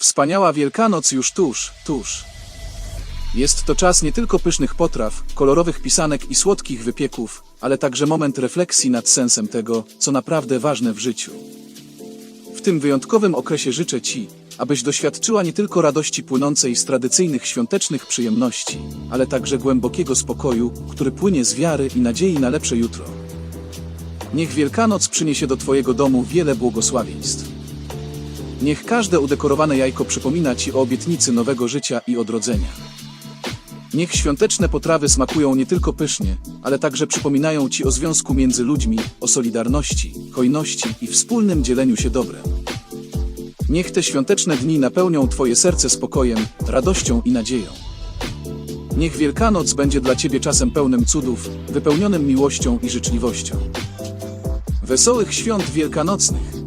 Wspaniała Wielkanoc już tuż, tuż. Jest to czas nie tylko pysznych potraw, kolorowych pisanek i słodkich wypieków, ale także moment refleksji nad sensem tego, co naprawdę ważne w życiu. W tym wyjątkowym okresie życzę Ci, abyś doświadczyła nie tylko radości płynącej z tradycyjnych świątecznych przyjemności, ale także głębokiego spokoju, który płynie z wiary i nadziei na lepsze jutro. Niech Wielkanoc przyniesie do Twojego domu wiele błogosławieństw. Niech każde udekorowane jajko przypomina Ci o obietnicy nowego życia i odrodzenia. Niech świąteczne potrawy smakują nie tylko pysznie, ale także przypominają Ci o związku między ludźmi, o solidarności, hojności i wspólnym dzieleniu się dobrem. Niech te świąteczne dni napełnią Twoje serce spokojem, radością i nadzieją. Niech Wielkanoc będzie dla Ciebie czasem pełnym cudów, wypełnionym miłością i życzliwością. Wesołych świąt wielkanocnych!